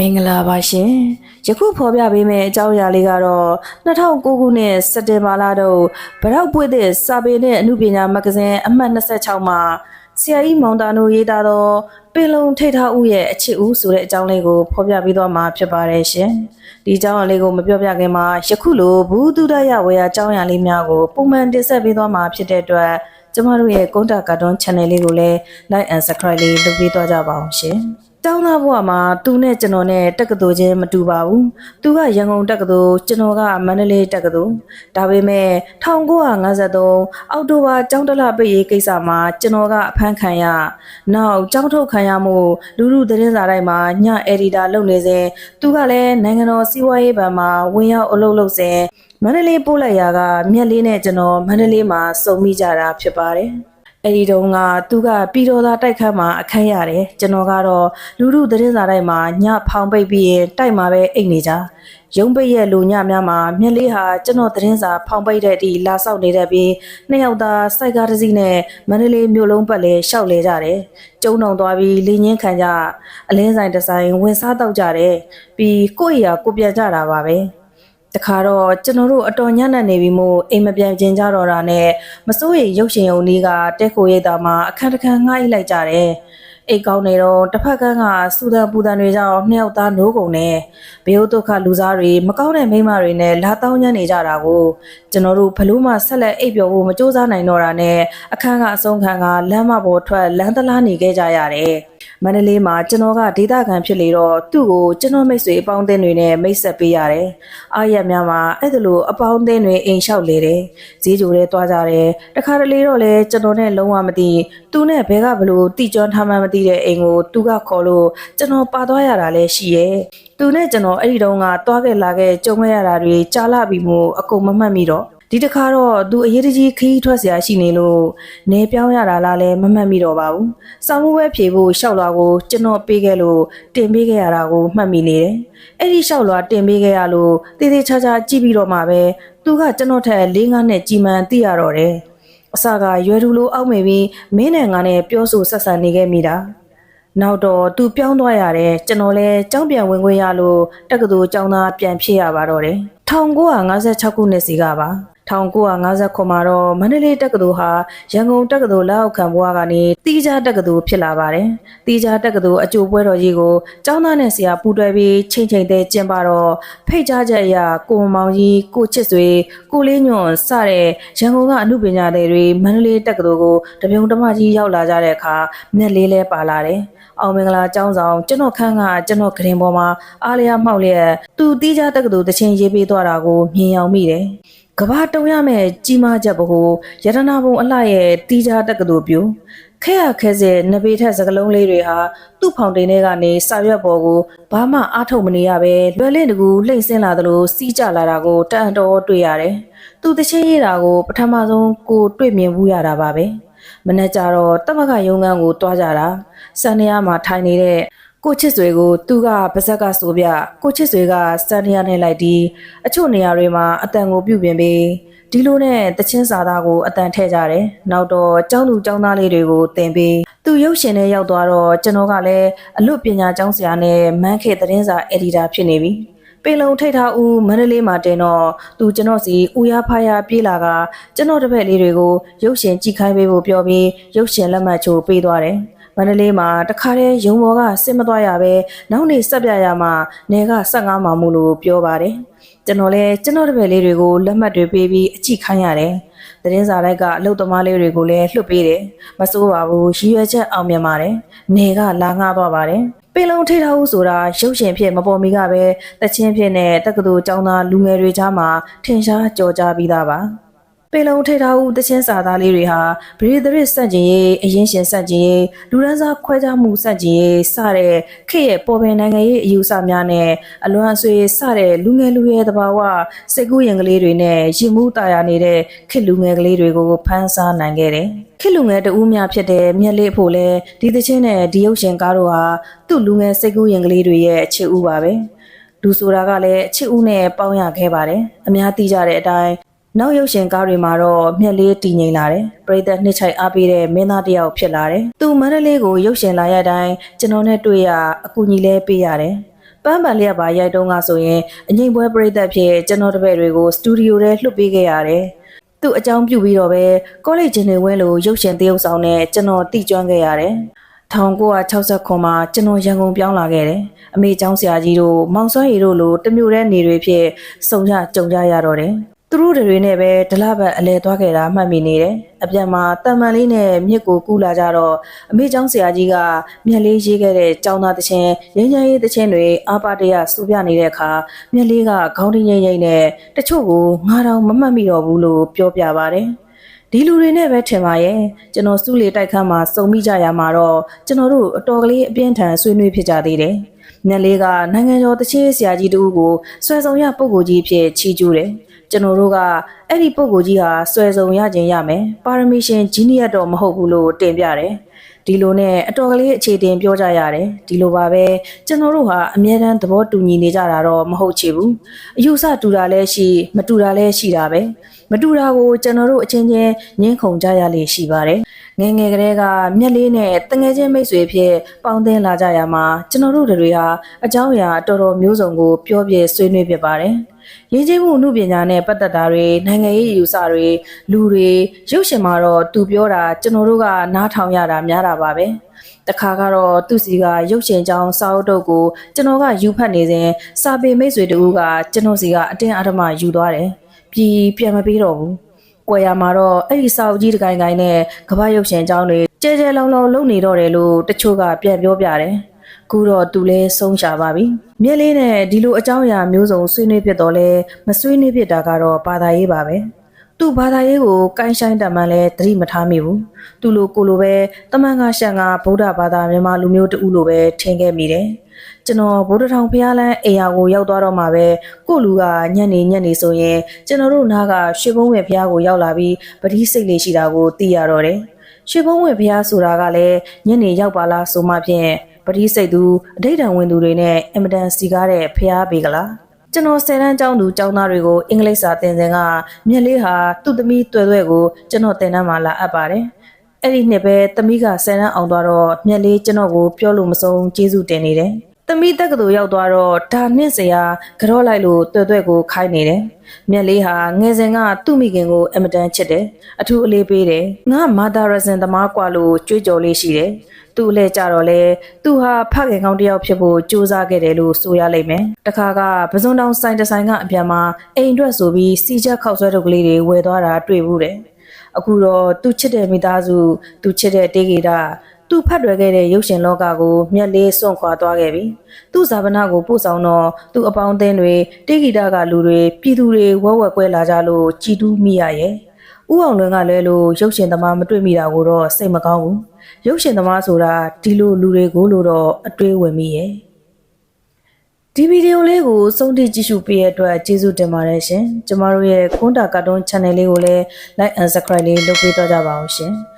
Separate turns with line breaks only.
မင်္ဂလာပါရှင်ယခုဖော်ပြပေးမယ့်အကြောင်းအရာလေးကတော့2009ခုနှစ်စက်တင်ဘာလတော့ဗရောက်ပွေတဲ့စာပေနဲ့အမှုပညာမဂ္ဂဇင်းအမှတ်26မှာဆရာကြီးမောင်တာနိုရေးသားသောပင်လုံထိတ်ထားဦးရဲ့အချစ်ဦးဆိုတဲ့အကြောင်းလေးကိုဖော်ပြပေးသွားမှာဖြစ်ပါတယ်ရှင်ဒီအကြောင်းအရာလေးကိုမပြောပြခင်မှာယခုလိုဘူးတုဒရဝေယအကြောင်းအရာလေးများကိုပုံမှန်တင်ဆက်ပေးသွားမှာဖြစ်တဲ့အတွက်ကျမတို့ရဲ့ကွန်တာကာတွန်း channel လေးကိုလည်း like and subscribe လေးလုပ်ပေးသွားကြပါအောင်ရှင်။ တောင်းသားဘုရားမှာသူနဲ့ကျွန်တော်နဲ့တက္ကသိုလ်ချင်းမတူပါဘူး။သူကရန်ကုန်တက္ကသိုလ်ကျွန်တော်ကမန္တလေးတက္ကသိုလ်။ဒါပေမဲ့1953အောက်တိုဘာကျောင်းတလပိတ်ရေးကိစ္စမှာကျွန်တော်ကအဖမ်းခံရ။နောက်ကျောင်းထုတ်ခံရမှုလူလူသတင်းစာတိုင်းမှာညအက်ဒီတာလုပ်နေစဉ်သူကလည်းနိုင်ငံတော်စီးပွားရေးဘဏ်မှာဝင်ရောက်အလုပ်လုပ်စဉ်မန္တလေးပို့လိုက်ရာကမြက်လေးနဲ့ကျွန်တော်မန္တလေးမှာစုံမိကြတာဖြစ်ပါတယ်။ အဲဒီတုန်းကသူကပြည်တော်သားတိုက်ခတ်မှာအခန်းရတယ်ကျွန်တော်ကတော့လူလူသတင်းစာတိုင်းမှာညဖောင်ပိတ်ပြီးရင်တိုက်မှာပဲအိတ်နေကြရုံးပိတ်ရဲ့လူညများမှာမြက်လေးဟာကျွန်တော်သတင်းစာဖောင်ပိတ်တဲ့အထိလာဆောက်နေတဲ့ပြီးနှစ်ယောက်သားစိုက်ကားတစ်စီးနဲ့မန္တလေးမြို့လုံးပတ်လဲရှောက်လဲကြတယ်ကျုံအောင်သွားပြီးလင်းချင်းခံကြအလင်းဆိုင်တစ်ဆိုင်ဝင်စားတော့ကြတယ်ပြီးကိုယ့်အရာကိုပြန်ကြတာပါပဲ တခါတော့ကျွန်တော်တို့အတော်ညံ့နေပြီမို့အိမ်မပြန်ကျင်ကြတော့တာနဲ့မစိုးရိမ်ရုပ်ရှင်ုံလေးကတက်ခိုရိတ်တာမှာအခန်းတစ်ခန်းငှားအိလိုက်ကြတယ်အိတ်ကောင်းနေတော့တစ်ဖက်ကန်းကစူဒန်ပူဒန်တွေကြောင့်နှစ်ယောက်သားနိုးကုန်နေဘေယုဒုက္ခလူစားတွေမကောင်းတဲ့မိန်းမတွေနဲ့လာတောင်းညံ့နေကြတာကိုကျွန်တော်တို့ဘလို့မှဆက်လက်အိပ်ပျော်ဖို့မစူးစမ်းနိုင်တော့တာနဲ့အခန်းကအဆုံးခံကလမ်းမပေါ်ထွက်လမ်းသလားနေခဲ့ကြရတယ် မန္တလေးမှာကျွန်တော်ကဒေသခံဖြစ်လေတော့သူ့ကိုကျွန်တော်မိတ်ဆွေအပေါင်းအသင်းတွေနဲ့မိတ်ဆက်ပေးရတယ်။အားရများမှာအဲ့ဒါလိုအပေါင်းအသင်းတွေအိမ်လျှောက်လေတယ်။ဈေးကြိုတွေတွားကြတယ်။တခါတလေတော့လေကျွန်တော်နဲ့လုံးဝမသိသူနဲ့ဘဲကဘလို့တိကျွမ်းထားမှမသိတဲ့အိမ်ကိုသူကခေါ်လို့ကျွန်တော်ပါသွားရတာလည်းရှိရဲ့။သူနဲ့ကျွန်တော်အဲ့ဒီတုန်းကတွားခဲ့လာခဲ့ကြုံခဲ့ရတာတွေကြားလာပြီးမို့အကုန်မမှတ်မိတော့ ဒီတစ်ခါတော့သူအရေးတကြီးခီးထွက်เสียရှိနေလို့နေပြောင်းရတာလားလဲမမှတ်မိတော့ပါဘူး။စောင်းမှုပဲဖြေဖို့ရှောက်လွာကိုကျွန်တော်ပေးခဲ့လို့တင်ပေးခဲ့ရတာကိုမှတ်မိနေတယ်။အဲ့ဒီရှောက်လွာတင်ပေးခဲ့ရလို့တေးသေးချာချာကြည့်ပြီးတော့မှပဲသူကကျွန်တော်ထက်၄-၅နဲ့ကြီးမှန်သိရတော့တယ်။အစကရွယ်သူလိုအောက်မေပြီးမင်းနဲ့ငါနဲ့ပြောဆိုဆက်ဆံနေခဲ့မိတာ။ နောက်တော့သူပြောင်းသွားရတယ်ကျွန်တော်လည်းကြောင်းပြန်ဝင်ခွင့်ရလို့တက္ကသိုလ်ကျောင်းသားပြန်ဖြစ်ရပါတော့တယ်1956ခုနှစ်စီကပါ 1959မှာတော့မန္တလေးတက္ကသိုလ်ဟာရန်ကုန်တက္ကသိုလ်လက်အောက်ခံဘွားကနေတီးခြားတက္ကသိုလ်ဖြစ်လာပါတယ်။တီးခြားတက္ကသိုလ်အကျိုးပွဲတော်ကြီးကိုကျောင်းသားနဲ့ဆရာပူးတွဲပြီးချိန်ချိန်သေးကျင်းပတော့ဖိတ်ကြားချက်အရကိုမောင်ကြီးကိုချစ်ဆွေကိုလေးညွန့်စတဲ့ရန်ကုန်ကအမှုပညာတွေမန္တလေးတက္ကသိုလ်ကိုတပြုံတမကြီးရောက်လာကြတဲ့အခါမျက်လေးလဲပါလာတယ်။အောင်မင်္ဂလာကျောင်းဆောင်ကျွန်တော်ခန်းကကျွန်တော်ဂရင်ပေါ်မှာအားလျားမှောက်လျက်သူတီးခြားတက္ကသိုလ်တချင်းရေးပေးသွားတာကိုမြင်ရောက်မိတယ်။ ကဘာတုံရမဲ့ကြီးမားချက်ဘဟုရတနာဘုံအလှရဲ့တီးခြားတက္ကသိုလ်ပြူခဲရခဲစဲနဘေထက်စကလုံးလေးတွေဟာသူ့ဖောင်တိန်ထဲကနေစာရွက်ပေါ်ကိုဘာမှအားထုတ်မနေရပဲလွယ်လင့်တကူလှိမ့်ဆင်းလာသလိုစီးကြလာတာကိုတန်တော်တွေ့ရတယ်။သူတချင်းရေးတာကိုပထမဆုံးကိုတွေ့မြင်ဘူးရတာပါပဲ။မနေ့ကျတော့တမကရုံးခန်းကိုတွားကြတာစံနေရမှာထိုင်နေတဲ့ ကိုချစ်ဆွေကိုသူကပါဇက်ကဆိုပြကိုချစ်ဆွေကစံနေရနဲ့လိုက်ဒီအချို့နေရာတွေမှာအတန်ကိုပြုတ်ပြင်ပြီးဒီလိုနဲ့တချင်းစာသားကိုအတန်ထည့်ကြတယ်နောက်တော့ကျောင်းသူကျောင်းသားလေးတွေကိုတင်ပြီးသူရုပ်ရှင်နဲ့ရောက်သွားတော့ကျွန်တော်ကလည်းအလွတ်ပညာကျောင်းဆရာနဲ့မန်းခေသတင်းစာအက်ဒီတာဖြစ်နေပြီပေလုံထိတ်ထားဦးမန္တလေးမှာတင်တော့သူကျွန်တော်စီဦးရဖားရပြေးလာကကျွန်တော်တပည့်လေးတွေကိုရုပ်ရှင်ကြည့်ခိုင်းပေးဖို့ပြောပြီးရုပ်ရှင်လက်မှတ်ချိုပေးသွားတယ်။ မန္တလေးမှာတခါတည်းရုံဘော်ကစစ်မသွားရပဲနောက်နေ့ဆက်ပြရမှာနေက15မှာမို့လို့ပြောပါတယ်။ကျွန်တော်လည်းကျွန်တော်တပည့်လေးတွေကိုလက်မှတ်တွေပေးပြီးအကြည့်ခိုင်းရတယ်။သတင်းစာလိုက်ကအလုပ်သမားလေးတွေကိုလည်းလွှတ်ပေးတယ်။မစိုးပါဘူးရည်ရွယ်ချက်အောင်မြင်ပါတယ်။နေကလာငှားသွားပါတယ်။ပေလုံထိထားဦးဆိုတာရုပ်ရှင်ဖြစ်မပေါ်မီကပဲတချင်းဖြစ်နဲ့တက္ကသိုလ်ကျောင်းသားလူငယ်တွေကြားမှာထင်ရှားကြော်ကြားပြီးသားပါ ပေလုံထိထားဦးတချင်းစာသားလေးတွေဟာဗရီသရစ်စန့်ကျင်ရေးအရင်ရှင်စန့်ကျင်ရေးလူဒန်းစားခွဲခြားမှုစန့်ကျင်ရေးစတဲ့ခေတ်ရဲ့ပေါ်ပင်နိုင်ငံရေးအယူအဆများနဲ့အလွန်အဆွေစတဲ့လူငယ်လူရဲ့တဘာဝစိတ်ကူးရင်ကလေးတွေနဲ့ရင်မှုတာယာနေတဲ့ခေတ်လူငယ်ကလေးတွေကိုဖမ်းဆားနိုင်ခဲ့တယ်ခေတ်လူငယ်တဦးများဖြစ်တဲ့မြက်လေးဖို့လဲဒီသချင်းနဲ့ဒီရုပ်ရှင်ကားတို့ဟာသူ့လူငယ်စိတ်ကူးရင်ကလေးတွေရဲ့အချစ်ဦးပါပဲလူဆိုတာကလည်းအချစ်ဦးနဲ့ပေါင်းရခဲ့ပါတယ်အများသိကြတဲ့အတိုင်း နောက်ရုပ်ရှင်ကားတွေမှာတော့မြက်လေးတည်ငြိမ်လာတယ်ပရိသတ်နှစ်ချိုက်အားပေးတဲ့မင်းသားတစ်ယောက်ဖြစ်လာတယ်သူမန္တလေးကိုရုပ်ရှင်လာရတိုင်းကျွန်တော်နဲ့တွေ့ရအကူအညီလဲပေးရတယ်ပန်းပန်လျက်ပါရိုက်တုံးကဆိုရင်အငိမ့်ပွဲပြိသက်ဖြစ်ကျွန်တော်တပည့်တွေကိုစတူဒီယိုထဲလွှတ်ပေးခဲ့ရတယ်။သူ့အကြောင်းပြုပြီးတော့ပဲကောလိပ်ချင်းတွေဝဲလို့ရုပ်ရှင်တရုပ်ဆောင်နဲ့ကျွန်တော်တိကျွမ်းခဲ့ရတယ်။1969မှာကျွန်တော်ရန်ကုန်ပြောင်းလာခဲ့တယ်။အမေကျောင်းဆရာကြီးတို့မောင်စွမ်းရီတို့လိုတမျိုးတဲ့နေတွေဖြစ်စုံရကြုံကြရတော့တယ်။ သူတို့တွေနဲ့ပဲဒလဘတ်အလဲသွားခဲ့တာမှတ်မိနေတယ်။အပြန်မှာတန်မန်လေးနဲ့မြစ်ကိုကူးလာကြတော့အမေကျောင်းဆရာကြီးကမျက်လေးရေးခဲ့တဲ့ကျောင်းသားတချင်းရင်းချမ်းရေးတချင်းတွေအာပါတရစူပြနေတဲ့အခါမျက်လေးကခေါင်းတင်းရိမ့်ရိမ့်နဲ့တချို့ကိုငါတော့မမှတ်မိတော့ဘူးလို့ပြောပြပါတယ်။ဒီလူတွေနဲ့ပဲထင်ပါရဲ့ကျွန်တော်စုလေတိုက်ခန်းမှာစုံမိကြရမှာတော့ကျွန်တော်တို့အတော်ကလေးအပြင်းထန်ဆွေးနွေးဖြစ်ကြသေးတယ်။မြက်လေးကနိုင်ငံကျော်တချင်းဆရာကြီးတူကိုဆွဲဆောင်ရပုံကိုကြီးဖြစ်ချီးကျူးတယ်။ ကျွန်တော်တို့ကအဲ့ဒီပုံကိုကြီးဟာဆွဲဆောင်ရခြင်းရမယ်။ပါရမီရှင်ဂျီနီယက်တော့မဟုတ်ဘူးလို့တင်ပြတယ်။ဒီလိုနဲ့အတော်ကလေးအခြေတင်ပြောကြရတယ်ဒီလိုပါပဲကျွန်တော်တို့ဟာအမြဲတမ်းသဘောတူညီနေကြတာတော့မဟုတ်ချေဘူးအယူဆတူတာလည်းရှိ မတူတာလည်းရှိတာပဲမတူတာကိုကျွန်တော်တို့အချင်းချင်းညှင်းခုန်ကြရလေရှိပါတယ်ငယ်ငယ်ကလေးကမျက်လေးနဲ့တငယ်ချင်းမိတ်ဆွေဖြစ်ပေါင်းသင်းလာကြရမှာကျွန်တော်တို့တွေဟာအကြောင်းအရာအတော်တော်မျိုးစုံကိုပြောပြဆွေးနွေးဖြစ်ပါတယ် ရင်းချင်းမှုအမှုပညာနဲ့ပတ်သက်တာတွေနိုင်ငံရေးယူဆတွေလူတွေရုပ်ရှင်မှာတော့သူပြောတာကျွန်တော်တို့ကနားထောင်ရတာများတာပါပဲတခါကတော့သူ့စီကရုပ်ရှင်ကြောင်းစာအုပ်တုပ်ကိုကျွန်တော်ကယူဖတ်နေစဉ်စာပေမိတ်ဆွေတူကကျွန်တော်စီကအတင်းအဓမ္မယူသွားတယ်ပြီးပြန်မပေးတော့ဘူးကွယ်ရမှာတော့အဲ့ဒီစာအုပ်ကြီးတစ်ကိုင်ကိုင်နဲ့ကမ္ဘာရုပ်ရှင်ကြောင်းတွေကျဲကျဲလောင်လောင်လုပ်နေတော့တယ်လို့တချို့ကပြန်ပြောပြတယ် ခုတော့သူလဲဆုံးရှာပါပြီမြက်လေးနဲ့ဒီလိုအကြောင်းအရာမျိုးစုံဆွေးနွေးဖြစ်တော့လဲမဆွေးနွေးဖြစ်တာကတော့ဘာသာရေးပါပဲသူ့ဘာသာရေးကိုကိုင်းဆိုင်တမှန်လဲသတိမထားမိဘူးသူလိုကိုလိုပဲတမန်ကရှန်ကဗုဒ္ဓဘာသာမြန်မာလူမျိုးတူလိုပဲထင်ခဲ့မိတယ်ကျွန်တော်ဗုဒ္ဓထောင်ဖျားလန်းအိမ်ယာကိုရောက်သွားတော့မှပဲကို့လူကညက်နေညက်နေဆိုရင်ကျွန်တော်တို့နားကရွှေဘုံဝယ်ဖျားကိုရောက်လာပြီးပတိစိတ်လေးရှိတာကိုသိရတော့တယ်ရွှေဘုံဝယ်ဖျားဆိုတာကလည်းညက်နေရောက်ပါလားဆိုမှဖြင့် ပတိစိတ်သူအဋိဌံဝင်သူတွေနဲ့အင်မတန်စီကားတဲ့ဖျားပေကလားကျွန်တော်ဆယ်တန်းကျောင်းသူကျောင်းသားတွေကိုအင်္ဂလိပ်စာသင်စဉ်ကမြက်လေးဟာသူ့သမီးတွေ့တွေ့ကိုကျွန်တော်သင်တန်းမှာလာအပ်ပါတယ်။အဲ့ဒီနှစ်ပဲသမီးကဆယ်တန်းအောင်သွားတော့မြက်လေးကျွန်တော်ကိုပြောလို့မဆုံးကျေးဇူးတင်နေတယ်။ သမီးတက္ကသိုလ်ရောက်သွားတော့ဒါနှစ်စရာကြော့လိုက်လို့တွေ့တွေ့ကိုခိုင်းနေတယ်။မြက်လေးဟာငယ်စဉ်ကသူ့မိခင်ကိုအမတန်ချစ်တယ်။အထူးအလေးပေးတယ်။ငါမာတာရဇန်သမားကွာလို့ကြွေးကြော်လေးရှိတယ်။သူ့အလဲကြတော့လေသူဟာဖခင်ကောင်းတစ်ယောက်ဖြစ်ဖို့ကြိုးစားခဲ့တယ်လို့ဆိုရလိမ့်မယ်။တခါကပဇွန်တောင်ဆိုင်တဆိုင်ကအပြန်မှာအိမ်အတွက်ဆိုပြီးစီချက်ခောက်ဆွဲတုပ်ကလေးတွေဝယ်သွားတာတွေ့ဘူးတယ်။အခုတော့သူချစ်တဲ့မိသားစုသူချစ်တဲ့တေဂီတာ သူဖတ်တွယ်ခဲ့တဲ့ရုပ်ရှင်လောကကိုမျက်လေးစွန့်ခွာသွားခဲ့ပြီ။သူ့ဇာပနာကိုပို့ဆောင်တော့သူ့အပေါင်းအသင်းတွေတေဂီတာကလူတွေပြည်သူတွေဝက်ဝက်ကွဲလာကြလို့ကြည်တူးမိရရဲ့။ဥအောင်လွင်ကလည်းလို့ရုပ်ရှင်သမားမတွေ့မိတာကိုတော့စိတ်မကောင်းဘူး။ရုပ်ရှင်သမားဆိုတာဒီလိုလူတွေကိုလို့တော့အတွေးဝင်မိရဲ့။ဒီဗီဒီယိုလေးကိုစုံတိကြည့်ရှုပေးတဲ့အတွက်ကျေးဇူးတင်ပါတယ်ရှင်။ကျမတို့ရဲ့ကွန်တာကာတွန်း channel လေးကိုလည်း like and subscribe လေးလုပ်ပေးတော့ကြပါအောင်ရှင်။